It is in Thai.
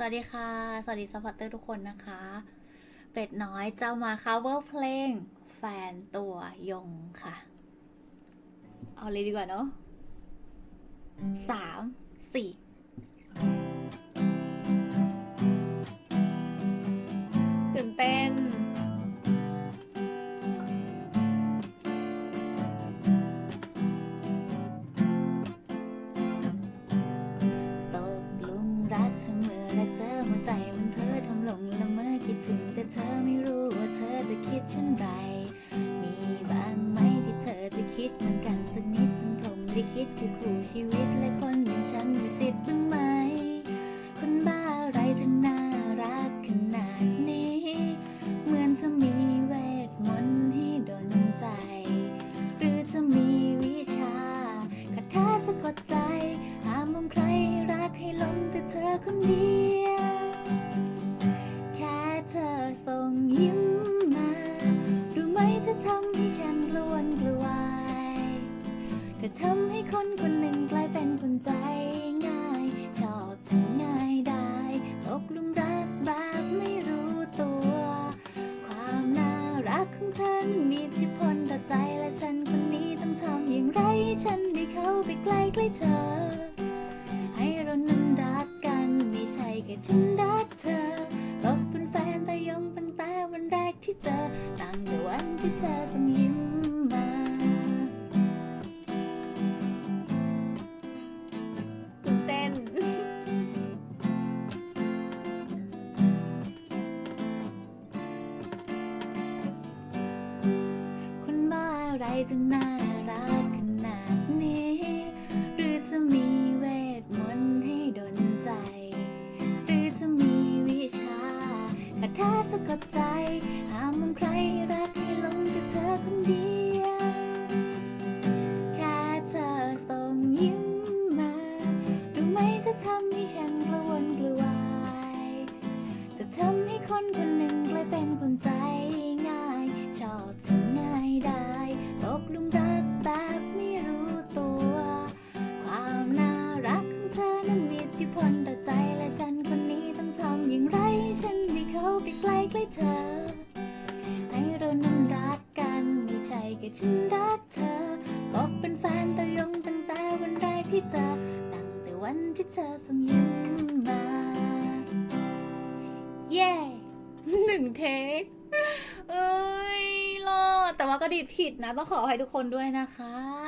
สวัสดีค่ะ สวัสดีซัพพอร์ตเตอร์ทุกคนนะคะ เป็ดน้อยจะมา cover เพลง แฟนตัวยงค่ะ เอาเลยดีกว่าเนาะสามสี่ตื่นเต้น มือนกันสักนิดเป็นพรหมลิขิตคือคู่ชีวิตและคนอย่างฉันมีสิทธิ์บ้างไหม คนใจง่าย ชอบทำง่ายได้ตกลุมรักแบบไม่รู้ตัว ความน่ารักของเธอนั้นมีอิทธิพลต่อใจและฉันคนนี้ต้องทำอย่างไรให้ฉันได้เข้าไปใกล้ใกล้เธอ ให้เรานั้นรักกันไม่ใช่แค่ฉันรักเธอตกเป็นแฟนแต่ยงตั้งแต่วันแรกที่เจอตั้งแต่วันที่เธอส่งยิ้ม จะน่ารักขนาดนี้ หรือจะมีเวทมนต์ให้ดนใจ หรือจะมีวิชาคาถาสะกดใจ เธอ ให้เรานั้นรักกันไม่ใช่แค่ฉันรักเธอบอกเป็นแฟนตัวยงตั้งแต่วันแรกที่เจอตั้งแต่วันที่เธอส่งยิ้มมาเย้หนึ่งเทคเอ้ยรอดแต่ว่าก็ดีดผิดนะ ต้องขออภัยทุกคนด้วยนะคะบ๊ายบาย